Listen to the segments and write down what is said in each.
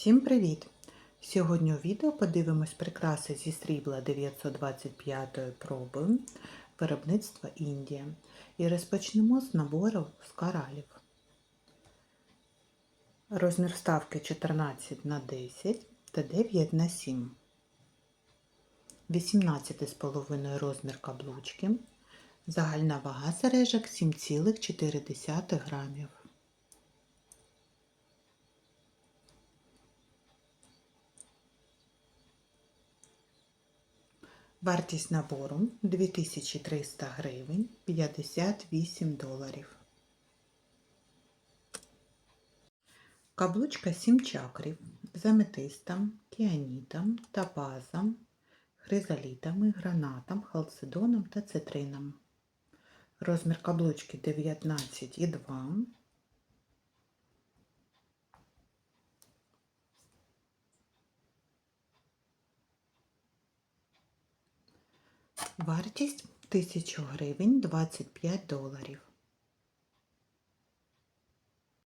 Всім привіт! Сьогодні у відео подивимось прикраси зі срібла 925 проби виробництва Індія і розпочнемо з набору з коралів. Розмір вставки 14 на 10 та 9 на 7. 18,5 розмір каблучки. Загальна вага сережок 7,4 грамів. Вартість набору 2300 гривень 58 доларів. Каблучка 7 чакрів з аметистом, кіанітом, топазом, хризолітами, гранатом, халцедоном та цитрином. Розмір каблучки 19,2 Вартість 1000 гривень 25 доларів.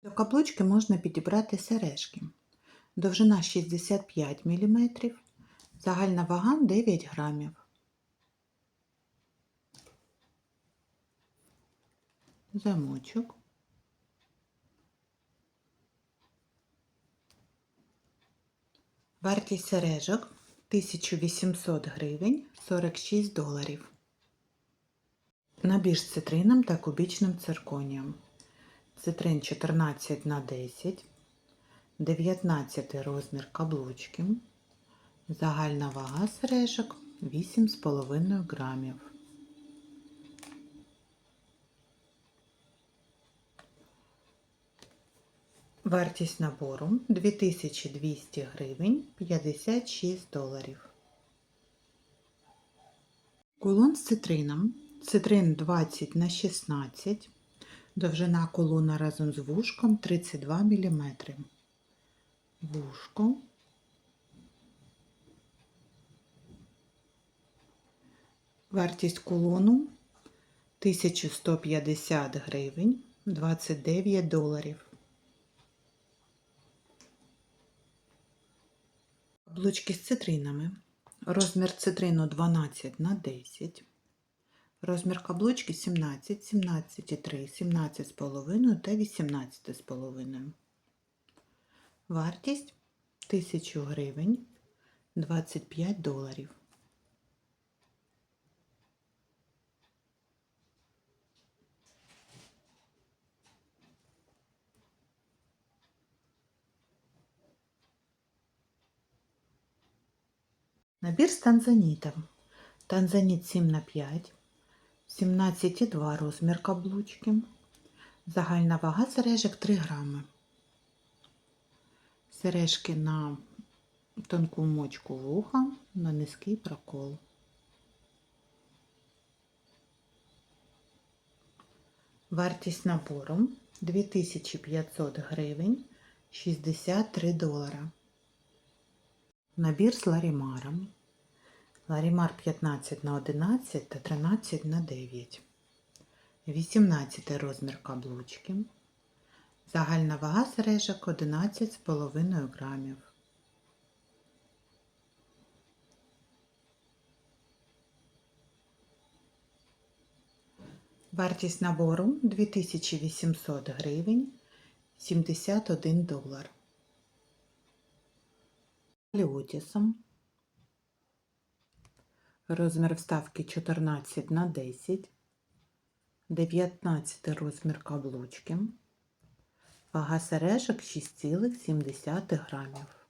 До каблучки можна підібрати сережки. Довжина 65 мм, загальна вага 9 грамів. Замочок. Вартість сережок 1800 гривень 46 доларів. Набір з цитрином та кубічним цирконієм. Цитрин 14 на 10, 19 розмір каблучки, загальна вага сережок 8,5 грамів. Вартість набору 2200 гривень 56 доларів. Кулон з цитрином. Цитрин 20 на 16. Довжина кулона разом з вушком 32 мм. Вушко. Вартість кулону 1150 гривень 29 доларів. Каблучки з цитринами. Розмір цитрину 12 на 10. Розмір каблучки 17, 17,3, 17,5 та 18,5. Вартість 1000 гривень 25 доларів. Набір з танзанітом. Танзаніт 7 на 5, 17,2 розмір каблучки. Загальна вага сережок 3 грами. Сережки на тонку мочку вуха, на низький прокол. Вартість набору 2500 гривень 63 долара. Набір з ларімаром. Ларімар 15 на 11 та 13 на 9. 18 розмір каблучки. Загальна вага сережок 11,5 грамів. Вартість набору 2800 гривень 71 долар. Ліотісом. Розмір вставки 14 на 10, 19 розмір каблучки, вага сережок 6,7 грамів.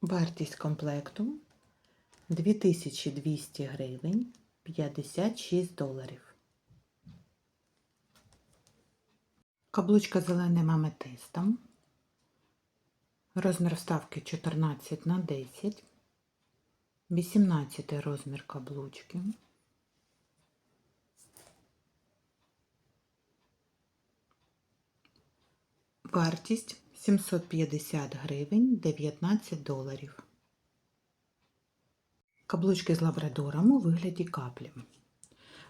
Вартість комплекту 2200 гривень 56 доларів. Каблучка зеленим аметистом. Розмір вставки 14 на 10, 18 розмір каблучки. Вартість 750 гривень 19 доларів. Каблучки з лабрадором у вигляді каплі.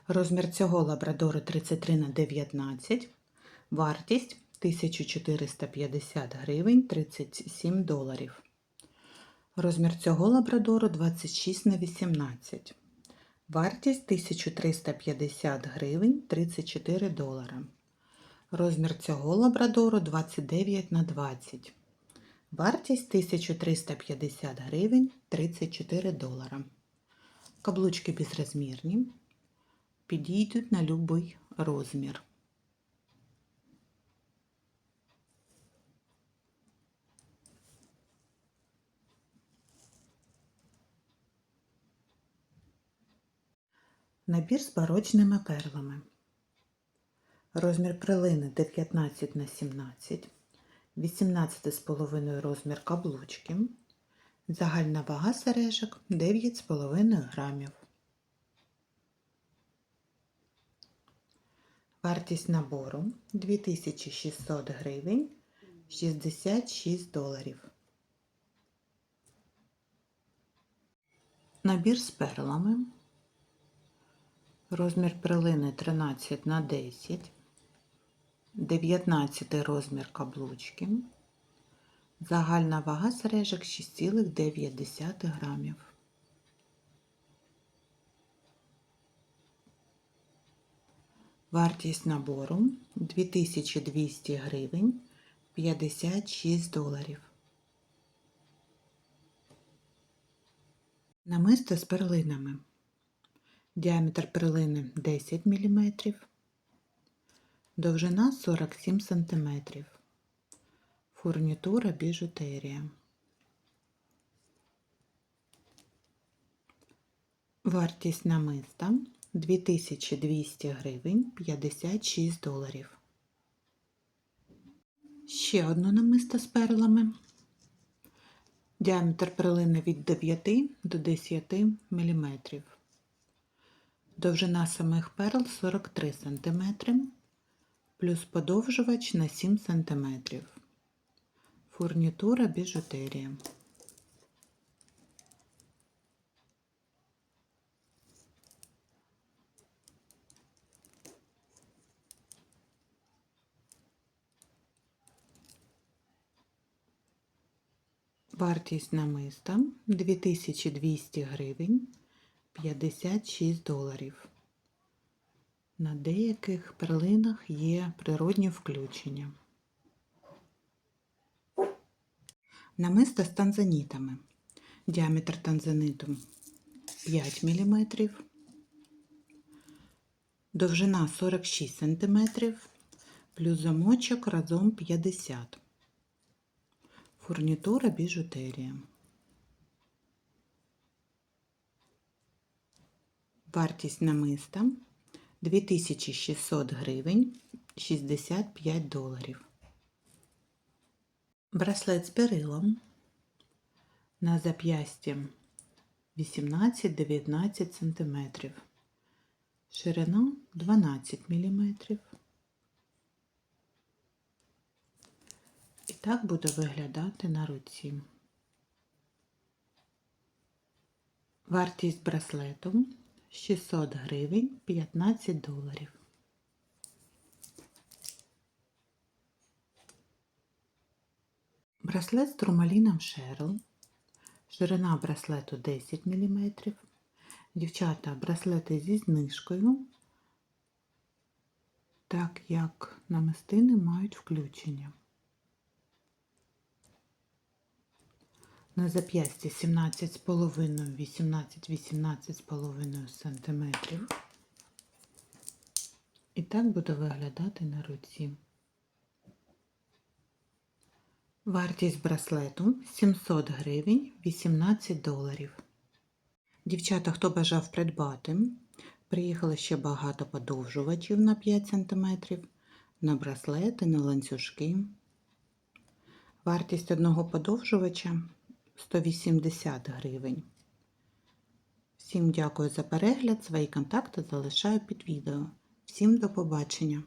Розмір цього лабрадору 33 на 19, Вартість 1450 гривень 37 доларів. Розмір цього лабрадору 26 на 18. Вартість 1350 гривень 34 долара. Розмір цього лабрадору 29 на 20. Вартість 1350 гривень 34 долара. Каблучки безрозмірні. Підійдуть на будь-який розмір. Набір з барочними перлами. Розмір прилини 19 на 17, 18,5 розмір каблучки. Загальна вага сережок 9,5 грамів. Вартість набору 2600 гривень 66 доларів. Набір з перлами. Розмір прилини 13 на 10, 19 розмір каблучки. Загальна вага сережок 6,9 грамів. Вартість набору 2200 гривень 56 доларів. Намисто з перлинами. Діаметр перлини 10 мм, довжина 47 см. Фурнітура біжутерія. Вартість намиста 2200 гривень 56 доларів. Ще одне намисто з перлами. Діаметр перлини від 9 до 10 мм. Довжина самих перл 43 см, плюс подовжувач на 7 см. Фурнітура біжутерія. Вартість намиста 2200 гривень 56 доларів. На деяких перлинах є природні включення. Намисто з танзанітами. Діаметр танзаниту 5 мм, довжина 46 см, плюс замочок разом 50 Фурнітура біжутерія. Вартість намиста 2600 гривень 65 доларів. Браслет з перилом на зап'ясті 18-19 см. Ширина 12 мм. І так буде виглядати на руці. Вартість браслету 600 гривень 15 доларів. Браслет з турмаліном Шерл. Ширина браслету 10 мм. Дівчата, браслети зі знижкою, так як намистини мають включення. На зап'ясті 17,5, 18-18,5 см. І так буде виглядати на руці. Вартість браслету 700 гривень 18 доларів. Дівчата, хто бажав придбати, приїхало ще багато подовжувачів на 5 см, на браслети, на ланцюжки. Вартість одного подовжувача 180 гривень. Всім дякую за перегляд. Свої контакти залишаю під відео. Всім до побачення!